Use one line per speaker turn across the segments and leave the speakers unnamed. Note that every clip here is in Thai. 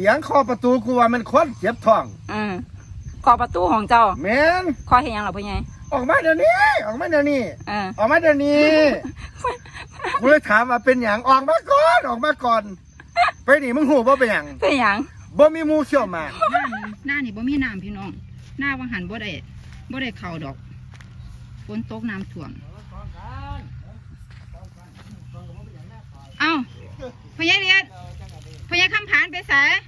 เสียงเคอประตูกูว่ามันคนเจ็บท้อง
อืมขอประตูของเจ้า
แม่น
ขอเห็นยังหรอพ่อใหญ่
ออกมาเดี๋ยวนี้ ออกมาเดี๋ยวนี้
เออ
ออกมาเดี๋ยวนี้กูเลยถามว่าเป็นหยังออกมาก่อนออกมาก่อน ไปนี่มึงหูว่าเป็นหยัง
เป็นหยัง
บ่มีหมูเชี่ยวหมาก
หน้านี่หน้านี่บ่มีน้ำพี่น้อง หน้าวังหันบ่ได้บ่ได้เข่าดอกฝนตกน้ำท่วม เอ้าพ่อใหญ่เรียนพ่อใหญ่คำผานไปไส
โอ้ยบ้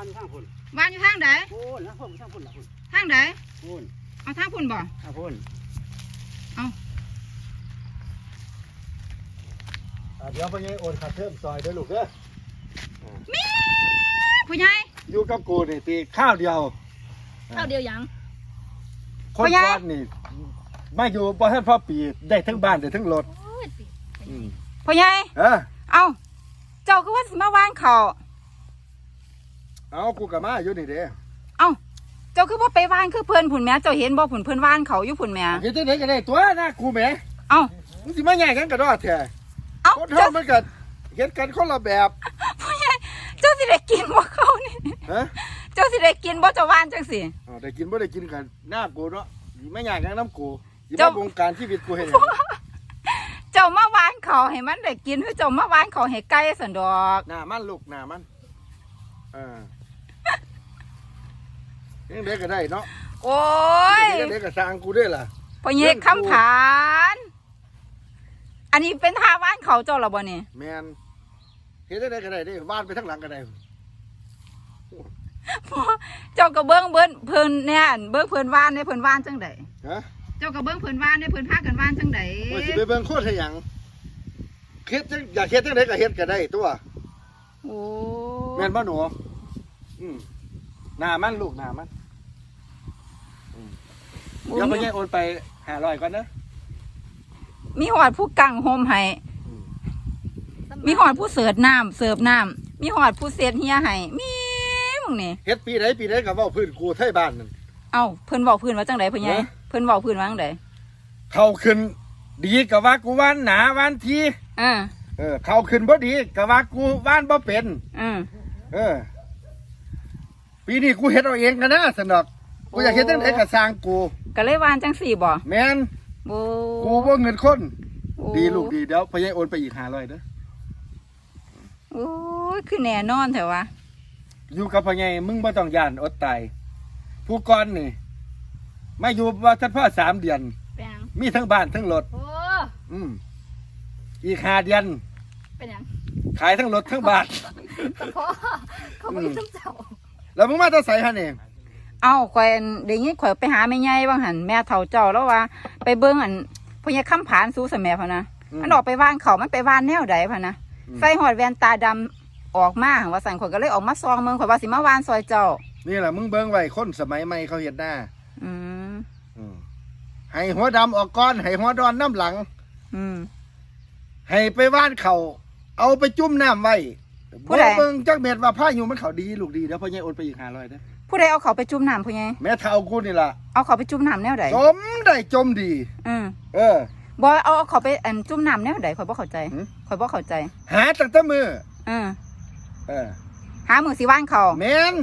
านอยู่ข้างพุ่น
วานอยู่ทางใด
โอ้ยแล้วพุ่นข้างพุ่นละพุ่น
ทางใด
พุ่น
เอาทางพุ่นบ่
ข้างพุ่น
เอา
อะเดี๋ยวพ่อใหญ่โอนค่าเทอมซอยเด้อลูกเด้อ
พ่อใหญ่
อยู่กับกูนี่ตีข้าวเดียว
เอาเดียวยัง
คน
พ่อใหญ่
ก่อนนี่มาอยู่บ่ทันพอปีได้ทั้งบ้านได้ทั้งรถอืม
พ่อใหญ่
เออ
เอ้าเจ้าก็ว่าสิมาวานเขาว
เอากูกับมาอยู่นี่เด้
เอ้าเจ้าคือบ่ไปวานคือเพิ่นผุนแหม่เจ้าเห็นบ่ผุนเพิ่นวานเขาอยู่ผุนแหม่
เฮ็ดจังได๋ก็ได้ตัวนะกูแหม
เอ้า
มึงสิมาแย่งกันกระดอดแท้
เอ้า
คน
เจ้า
เฮามันก็เฮ็ดกันคนละแบบ
พ่อใหญ่เจ้าสิได้กินบ่เขานี่
ฮะ
เจ้าสิได้กินบ่เจ้าวานจังสิ
อ้าวได้กินบ่ได้กินกันหน้ากูเนาะสิมาแย่งกันน้ำกูสิ
เจ้า
มาวงการชีวิตกูเฮ็ดหยัง
เจ้ามาวานเขาให้มันได้กินคือเจ้ามาวานเขาให้ไก่สันดอก
หน้ามันลูกหน้ามันเออ ยังได้ก็ได้เนาะ
โอ้ย
ยังได้ก็สร้างกูด้วยล่ะ
พ่อใหญ่คำผาน อันนี้เป็นท่าวานเขาเจ้าเหรอบ่นี่
แมนเฮ็ดได้ก็ได้เด้บ้านไปทั้งหลังก็ได้
เจ้าก็เบิ่งเบิ่นเพิ่นเนี่ยอั่นเบิ่งเพิ่นวานในเพิ่นวานจังได
ฮะ
เจ้าก็เบิ่งเพิ่นวานในเพิ่นพากันวานจังได
ว่าสิไปเบิ่งโคตรให้หยังเฮ็ดจังอยากเฮ็ดจังไดก็เฮ็ดก็ได้ตัว
โอ้
แม่นบ่หนูอืมหน้ามันลูกหน้ามัน เดี๋ยวไปแย่โอนไป500ก่อนเด้อ
มีหอดผู้กังโฮมให้
อืม
มีหอดผู้เสิร์ฟน้ำเสิร์ฟน้ำมีหอดผู้เสียดเฮียให้มีมึงนี่
เฮ็ดปีใดปีใดก็เว้าพื้นกูไทยบ้านนั่น
เอ้าเพิ่นเว้าพื้นว่าจังไดพ่อใหญ่
ฮะ
เพิ่นเว้าพื้นว่าจังได
เขาขึ้น ดีก็ว่ากูว่านหนาว่านที
เออ
เออ เขาขึ้นบ่ดีก็ว่ากูว่านบ่เป็น
อืม
เออ ปีนี้กูเฮ็ดเอาเองกันนะสนอกกูอยากเฮ็ดจังไดก็สร้างกู
ก็เลยวานจังสี่บ่
แม่น
โอ้
กูบ่เงินคน
โอ้
ดีลูกดีเดี๋ยวพ่อใหญ่โอนไปอีก500เด้อ
โอ้ยคือแน่นอนแถวะ
อยู่กับพ่อใหญ่มึงบ่ต้องย่านอดตายผู้ก่อนนี่มาอยู่ว่าทันพ่อสามเดือน
เป็นยัง
มีทั้งบ้านทั้งรถ
โอ้
อืมอีกห้าเดือน
เป็นยัง
ขายทั้งรถทั้งบ้าน
พ่อเขาไม่ต้องเจ้า
แล้วมึงมาแตะใส่ฮะนี่
เอ้าข่อยอันเดี๋ยวนี้ข่อยไปหาแม่ใหญ่บางหันแม่เฒ่าเจ้าแล้วว่า ไปเบิ่งอันพ่อใหญ่คำผานสู้สแม่พะนะ
ม
มันออกไปว่านเขามันไปว่านแนวใดพะนะ
อืม
ใส่หอดแว่นตาดำออกมาหั่นว่าสั่นข่อยก็เลยออกมาซองเมืองข่อยว่าสิมาว่านซอยเจ้า
นี่แหละมึงเบิ่งไว้คนสมัยใหม่เขาเฮ็ดหน้า
อืม
อืมให้หัวดำออกก่อนให้หัวดอนน้ำหลัง
อืม
ให้ไปว่านเขาเอาไปจุ่มน้ำไว้
ผู้ใด
บ่เบิ่งจักเม็ดว่าผ้าอยู่มันเขาดีลูกดีเดี๋ยวพ่อใหญ่โอนไปอีก500เด้อ
ผู้ใดเอาเขาไปจุ่มน้ำพ่อใหญ่
แม่เฒ่ากูนี่ล่ะ
เอาเขาไปจุ่มน้ำแนวใด
จมได้จมดี
อืม
เออ
บ่เอาเอาเขาไปอันจุ่มน้ำแนวใดข่อยบ่เข้าใจ
หืม
ข่อยบ่เข้าใจ
หาตั้งแต่มือ
อืม
เออ
หามือสิว่านเขา
แม่น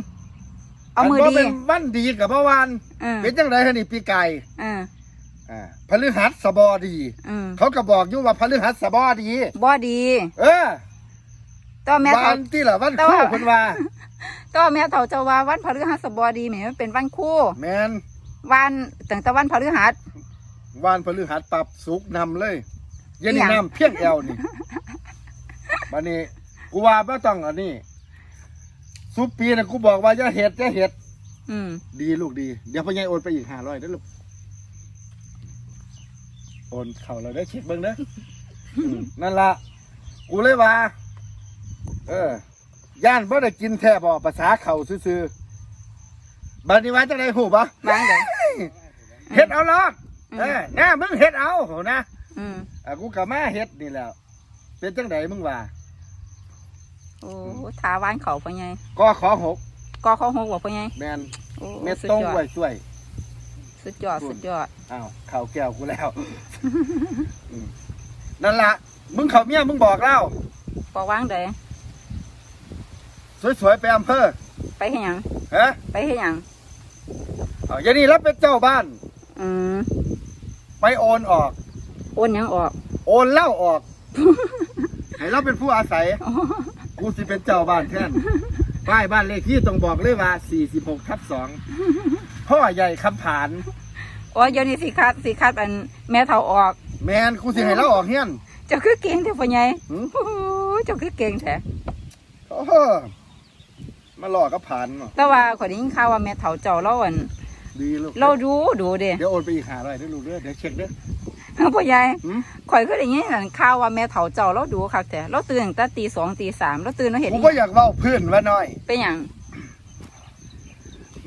เอามือ
บ่
ดี
เป็นวันดีกับเมื่อวาน
อืม
เป็นจังไดฮะนี่ปีไก่
อืม
อ่าพฤหัสบดี
อืม
เขาก็บอกอยู่ว่าพฤหัสบดี
บ่ดี
เออ
แต่ว่าแม่
วั
เฒ่าน
ที่ละวัน
แต่
คู่
ว่า
คนว่า
แต่ว่าแม่เฒ่าเจ้าว่าวันพฤหัสบดีแหมมันเป็นวันคู่
แมน
วันตั้งแต่วันพฤหัส
วันพฤหัสปรับสุกนำเลยเย็น
อิ
นี่
หยัง
น้ำเพียงแอวนี่ บัดนี้กูว่าบ่ต้องอันนี้สุปปีนะกูบอกว่าอย่าเห็ดอย่าเห็ด
อืม
ดีลูกดี เดี๋ยวพ่อใหญ่โอนไปอีกห้าร้อยเด้อลูก โอนเข่าเราได้อเช็คเบิ้งเด้ออืมนั่นละกูเลยว่า เออ ย่านบ่ได้กินแท้บ่ภาษาเข่าซื่อๆบัดนี้ว่าจังไดหูบ่
วางเด้อ
เฮ็ดเอาลอด
อืม
เออแน่มึงเฮ็ดเอาโหนะ
อืม
อะกูก็มาเฮ็ดนี่แหล้ว เป็นจังไดมึงว่า
โอ้ทาวานเขาพ่อใหญ่
ก็ขอหก
ก็เขาหกบ่พ่อใหญ่
แมน
โอ้
เม็ด
สุด
ตรง
ยอด
ไว้ช่วย
สุดยอดสุดยอด
อ้าวเข่าแก้วกูแล้วอืมนั่นละมึงเขาเมียมึงบอกเล่า
บ่วางเด้อ
สวยๆไปอำเภอ
ไปเฮ็ดหยัง
ฮะ
ไปเฮ็ดหยัง
เอาอย่างนี้รับเป็นเจ้าบ้าน
อืม
ไปโอนออก
โอนหยังออก
โอนเหล่าออก ให้เราเป็นผู้อาศัยกูสิเป็นเจ้าบ้านแทนป้ายบ้านเลขที่ต้องบอกเลยว่า 46ทับ2พ่อใหญ่คำผาน
โอ้ยเดี๋ยวนี้สิคัดสิคัดอันแม่เฒ่าออก
แมนกูสิให้เราออกเฮียน
เจ้าคือเก่งแท้พ่อใหญ่
หืม
โอ้โหเจ้าคือเก่งแท้
โอ้โห มาหลอกกับผานเนาะ
แต่ว่าข่อยได้ยินข่าวว่าแม่เฒ่าเจ้าเราอัน
ดีลูก
เราดูดูเด้
เดี๋ยวโอนไปอีกหาร้อยเดี๋ยวลูกเด้อเดี๋ยวเช็คเด้อ
พ่อใหญ่
หืม
ข่อยเคยได้ยินอันข่าวว่าแม่เฒ่าเจ้าเราดูคักแต่เราตื่นตั้งแต่ตีสองตีสามเราตื่นเราเห็น
กู
อี
ก็
หยัง
อยากเว้าเพื่อนว่าน้อย
เป็นหยัง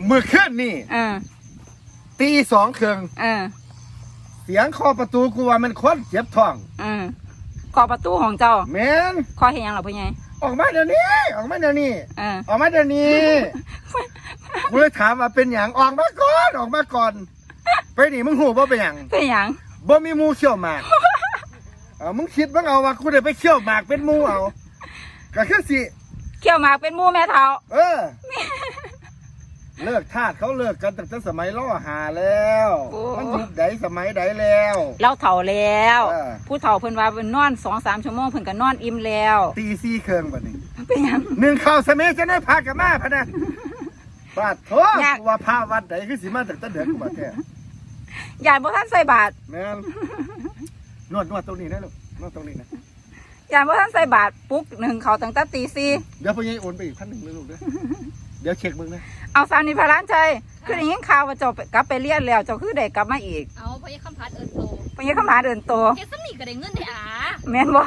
มือขึ้นนี่
เออ
ตีสองเครื่อง
เออ
เสียงเคอประตูกูว่ามันคนเจ็บท้อง
เอ อขอประตูของเจ้า
แมน
ขอเห็นยังหรอพ่อใหญ่
ออกมาเดี๋ยวนี้ ออกมาเดี๋ยวนี้
เออ
ออกมาเดี๋ยวนี้กูเลยถามว่าเป็นอย่างออกมาก่อนออกมาก่อน ไปนี่มึงหูว่าเป็นอย่าง
เป็นหยัง
บ่มีหมูเขี่ยวหมากเอามึงคิดบ้างเอาว่ากูได้ไปเขี่ยวหมากเป็นหมูเอาก็คือสิ
เขี่ยวหมากเป็นหมูแม่เฒ่า
เออ เลิกทาสเขาเลิกกันตั้งแต่สมัยล่อหาแล้วมันยุคใดสมัยใดแล้ว
เราเฒ่าแล้ว
เออ
ผู้เฒ่าเพิ่นว่าเพิ่นนอนสองสามชั่วโมงเพิ่นก็นอนอิ่มแล้ว
ตีซี่เครื่องบัดนี้
เป็นหยัง
หนึ่งข้าวสมัยจะได้พากันมาพะนะบาดโทษ
ยาก
ว่าพาวัดใดคือสิมาตั้งแต่เดือนกูมาแท้
ยานบ่ทันใส่บาตร
แม่นนวดนวดตรงนี้นะลูกนวดตรงนี้นะ
ยานบ่ทันใส่บาตรปลุ๊กหนึ่งเขาตั้งแต่ตีสี่
เดี๋ยวพ่อใหญ่โอนไปอีกพันหนึ่งเลยลูกเด้อ เดี๋ยวเช็คมึงนะ
เอาสาวนิพาร้านใจคือได้ยินข่าวว่าเจ้าไปกลับไปเรียนแล้วเจ้าคือได้กลับมาอีก
เอาเพราะยังคำพัดเอิญโต
เพิ่นยังคำหาเดินโต
เฮ็ดสำนีก็ได้เงินได้อา
แม่นบ่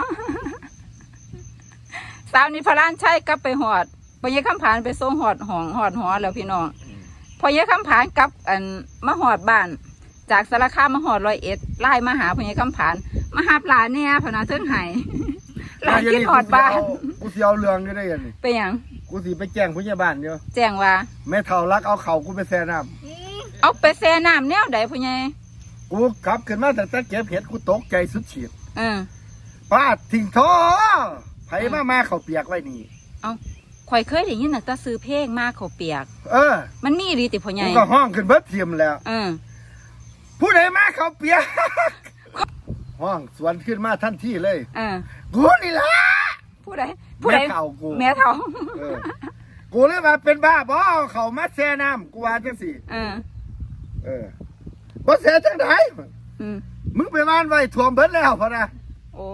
สาวนิพาร้านใช่กลับไปหอดพอยายคำผานไปส่งหอดห้องหอดหอแล้วพี่น้องพอยายคำผานกลับอันมาหอดบ้านจากสารคามมาหอดร้อยเอ็ดไล่มาหาพอยายคำผานมาหาปลาเนี่ยพะนาเทิงไห้หลานกินหอดบ้าน
กูสิเอาเรื่องอยู่ได้ยังนี่
เป็นหยัง
กูสิไปแจ้งผู้ใหญ่บ้านเดียว
แจ้งว่า
แม่เฒ่ารักเอาเข่ากูไปแช่น้
อืม
เอาไปแช่น้ำแนวใดพ่อใหญ่ำ
กูกลับขึ้นมาแต่แต่เก็บเห็ดกูตกใจสุดฉีด
เออ
ป้าทิ้งท้อไผมามาเขาเปียกไว้นี่
ข่อยเคยได้ยินตั้งแต่ซื้อเพลงมาเขาวเปียก
เออ
มันมีอีหลีติพ่อให
กู
ญ่
ก็ห้องขึ้นเบิดเทียมแล้ว
เออ
ผู้ใดมาเขาเปียก ห้องสวนขึ้นมาทันทีเลย
เออ
กูนี่ล่ะ
ผู้ใดผู้
แม่
ใด
เก่ากู
แม่เฒ่า
เออกูเลยมาเป็นบ้าบ่เอาเขามาแช่น้ำกูว่าจังสิ
เออ
เออบ่แช่จังได
อืม
มึงไปบ้านไว้ท่วมเบิดแล้วพอนะ
โอ้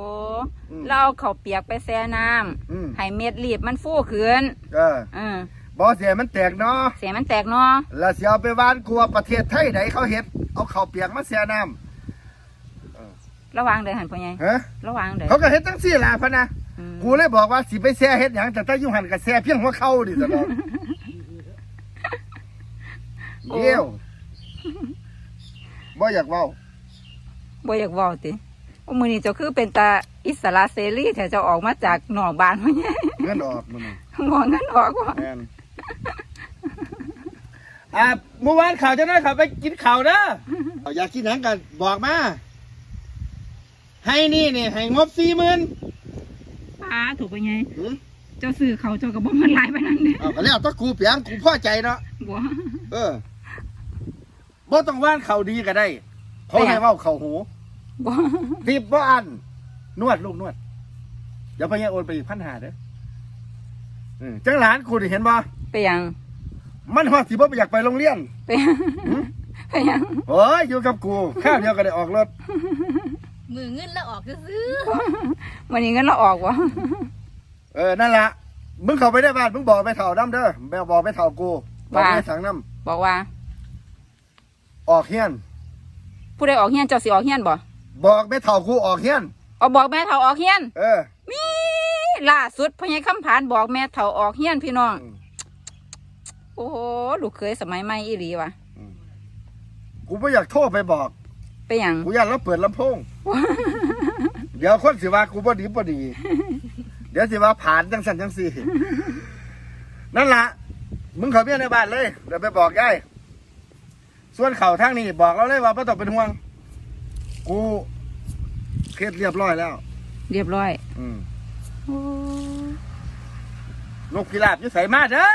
อืม
เราเอาข้าวเปียกไปแช่น้ำ
อืม
ให้เม็ดรีบมันฟูขึ้น
เออ
เออ
บ่เสียมันแตกเนาะ
เสียงมันแตกเนาะ
แล้วสิเอาไปบ้านกลัวประเทศไทยไหนเขาเฮ็ดเอาข้าวเปียกมาแช่น้
ระวังเด้อหันพ่อใหญ่ำ
ฮะ
ระวังเด้อ
เขาก็เฮ็ดจังซี่ล่ะพะนะ
อืม
กูเลยบอกว่าสิไปแช่เฮ็ดหยังแต่ถ้าอยู่หันก็แช่เพียงหัวเข่าดิตลอดเยี่ยวบ่อยากเว้า
บ่อยากเว้าติว่ามื้อนี้เจ้าคือเป็นตาอิสระเสรีแต่เจ้าออกมาจากนอกบ้านพ่อใหญ่
เงินออกมันน่ะ
มองงั้นออกว่า
แม่นอะเมื่อวานข่าวจะได้ข่าวไปกินข่าวเด้อเอาอยากกินหยังกันบอกมา ให้นี่นี่ให้งบสี่หมื่น
ป้า ถูกพ่อใหญ่เจ้าซื้อเขาวเจ้าก็บ่มันหลายปานนั้นเด้
เอาก็แล้วต้องกูเปียงกูพอใจเนาะ
บ่
เออบ่ต้องว่านเขาดีก็ได้เขาให้เว่าเขาหู
บ่
ทิบบ่อัน นวดลูกนวด เดี๋ยวพญาโอนไปอีกพันหาเด้อเออจังหลานกูได้เห็นบ่
ไปหยัง
มันฮอดสิบ่ไปอยากไปโรงเรียน
ไปหยังไปหยัง
โอ้ยอยู่กับกูข้าวเดียวก็ได้ออกรถ
มือเงินแล้วออกซื้อ
วันนี้เงินเราออกบ่
เออนั่นละมึงเข้าไปได้บ้านมึงบอกไปเถ่าน้ำเด้อแมวบอกไปเถ่ากูบอกไปสั่งน้
บอกว่าำ
ออกเฮียน
ผู้ใดออกเฮียนเจ้าสิออกเฮียนบ่
บอกไปเถ่ากูออกเฮียน
เอาบอกแม่เฒ่าออกเฮียน
เออ
มีล่าสุดพ่อใหญ่คำผานบอกแม่เฒ่าออกเฮียนพี่น้อง
อืม
โอ้โหลูกเคยสมัยใหม่อีหลีว่ะ
กูไม่อยากโทรไปบอก
ไปหยัง
กูอยากเราเปิดลำโพง เดี๋ยวคนสิว่ากูบ่ดีบ่ดี เดี๋ยวสิว่าผ่านจังสันจังสี่ นั่นละมึงเขาเมียในบ้านเลย เดี๋ยวไปบอกยายส่วนเขาทางนี้บอกเราเลยว่าไม่ต้องเป็นห่วง กูเคล็ดเรียบร้อยแล้ว
เรียบร้อย
อืม
โอ้
นกพิราบอยู่ใส่มาเด้อ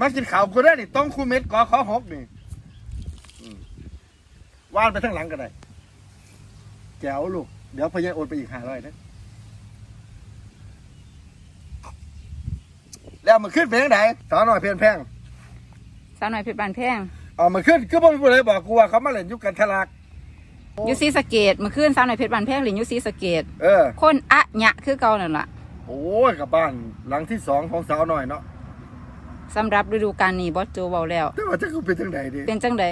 มากินข้าวกูได้อนี่ต้องคูเม็ดกอขอหกนี่อืม ว่านไปทั้งหลังก็ได้แจ๋วลูก เดี๋ยวพยายโอนไปอีกห้าร้อยนะแล้วมันขึ้นไปยังไงสาวหน่อยเพียนแพง
สาวหน่อยเพชรบานแพง
เอามาขึ้นก็บ่มีผู้ใดบอกกูว่าเขามาเล่นอยุคกันทะลัก
อยู่ศรีสะเกดเมื่อคืนสาวหน่อยเพชรบานแพงหลินอยู่ศรีสะเกด
เออ
คนอะหยะคือเก่านั่นล่ะ
โอ้ยกับบ้านหลังที่สองของสาวหน่อยเนาะ
สำหรับฤดูกาลนี้บอสโจเบาแล้ว
แต่ว่าจะกูเป็นจังไดดี
เป็นจังใด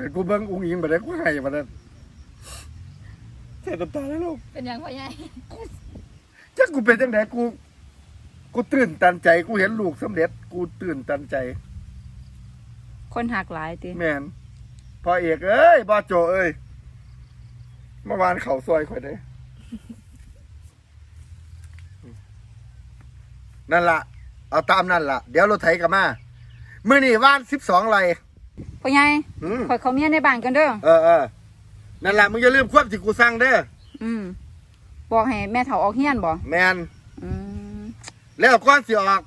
แต่กูเบิ่งอุ้งอิงมาได้กูให้มาได้เสียน้ำตาแล้วลูก
เป็นหยังพ่อใหญ่
จักกูเป็นจังไดกู กูตื่นตันใจ กูเห็นลูกสำเร็จ กูตื่นตันใจ
คนหักหลายติ
แม่นพอเอกเอ้ยบอโจเอ้ยเมื่อวานเขาซอยข่อยได้นั่นละเอาตามนั่นละเดี๋ยวรถไถกลับมาเมื่อนี่ว่านสิบสองไร
พ่อใหญ่
อืม
ข่อยเขาเมียในบ้านกันเด้อ
เออเออนั่นละมึงอย่าลืมควบที่กูสั่งเด้อ
อืมบอกให้แม่เฒ่าออกเฮียนบ่
แมน
อืม
แล้วก้อนสิออก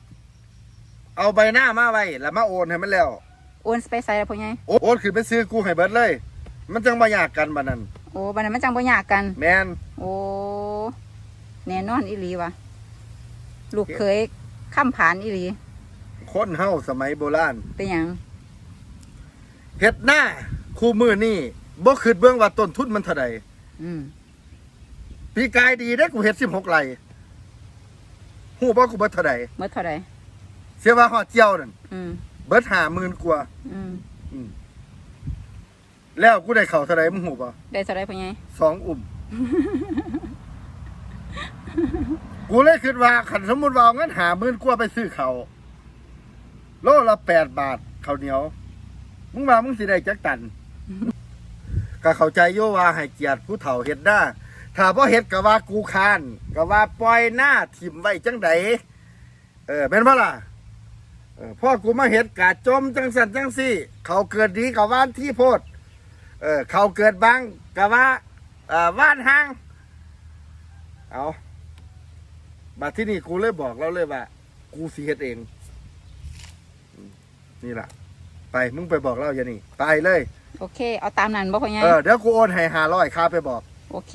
เอาใบหน้ามาไว้แล้วมาโอนให้มันแล้ว
โอนไปใส่แล้วพ่อใหญ่
โอนโอนขึ้นไปซื้อกูให้เบิดเลย มันจังบ่ยากกันบัดนั้น
โอ้บัดนั้นมันจังบ่ยากกัน
แมน
โอ้แน่นอนอีหลีวะลูกเคยข้ามผานอีหลี
คนเฮาสมัยโบราณ
เป็นหยัง
เฮ็ดหน้าคู่มือนี่บ่คิดเบิ่งว่าต้นทุนมันเท่าใด
อืม
ปีกายดีเด้อกูเฮ็ด16ไร่ฮู้บ่กูเบิดเท่าใด
เมื่อเท่าไร
เสียว่าฮอดเจียวนั่น
อืม
เบิด50,000กว่า
อืม
แล้วกูได้เข้าเท่าใดมึงฮู้บ่
ได้เท่าไรพ่อใหญ่
สองอุ่ม กูเลยคิดว่าขันสมมุติว่าเอาเงินหาหมื่นกว่าไปซื้อเขาวโลละแปดบาทข้าวเหนียว มึงว่ามึงสิได้จักตัน ก็เข้าใจโยว่าให้เกียรติผู้เฒ่าเฮ็ดได้าถ้าพ่เฮ็ดก็ว่ากูคานก็ว่าปล่อยหน้าถิ่มไว้จังใดเออเป็นบ่ล่ะเออพ่อกูมาเฮ็ดกะจมจังสันจังซี่ เขาเกิดดีกับว่านที่โพดเออเขาเกิดบางกะว่าเออว่านห้างเอามาที่นี่กูเลยบอกเราเลยว่า กูสีเฮ็ดเอง นี่แหละ ไปมึงไปบอกเราอย่านี่ ไปเลย
โอเค เอาตามนั้นบ่พ่อใหญ่
เออเดี๋ยวกูโอนให้ห้าร้อยค่าไปบอก
โอเค